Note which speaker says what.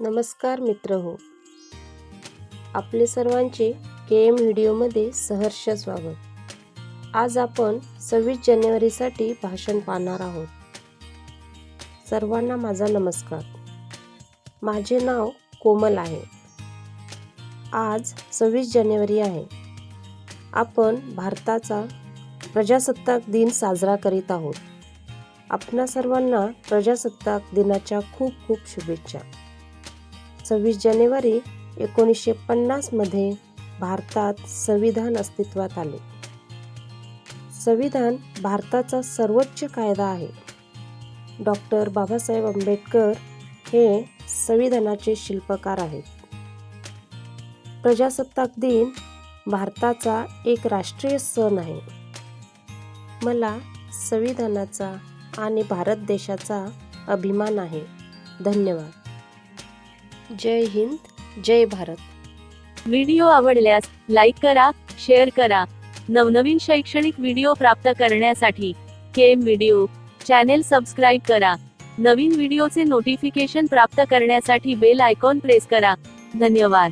Speaker 1: नमस्कार मित्र हो. आपले सर्वांचे के एम व्हिडिओमध्ये सहर्ष स्वागत. आज आपण सव्वीस जानेवारीसाठी भाषण पाहणार आहोत. सर्वांना माझा नमस्कार. माझे नाव कोमल आहे. आज सव्वीस जानेवारी आहे. आपण भारताचा प्रजासत्ताक दिन साजरा करीत आहोत. आपणा सर्वांना प्रजासत्ताक दिनाच्या खूप खूप शुभेच्छा. सव्वीस जानेवारी एकोणीसशे पन्नासमध्ये भारतात संविधान अस्तित्वात आले. संविधान भारताचा सर्वोच्च कायदा आहे. डॉक्टर बाबासाहेब आंबेडकर हे संविधानाचे शिल्पकार आहेत. प्रजासत्ताक दिन भारताचा एक राष्ट्रीय सण आहे. मला संविधानाचा आणि भारत देशाचा अभिमान आहे. धन्यवाद. जय हिंद जय भारत.
Speaker 2: व्हिडिओ आवडल्यास लाईक करा शेअर करा. नवनवीन शैक्षणिक व्हिडिओ प्राप्त करण्यासाठी केम व्हिडिओ चॅनेल सबस्क्राईब करा. नवीन व्हिडिओचे नोटिफिकेशन प्राप्त करण्यासाठी बेल आयकॉन प्रेस करा. धन्यवाद.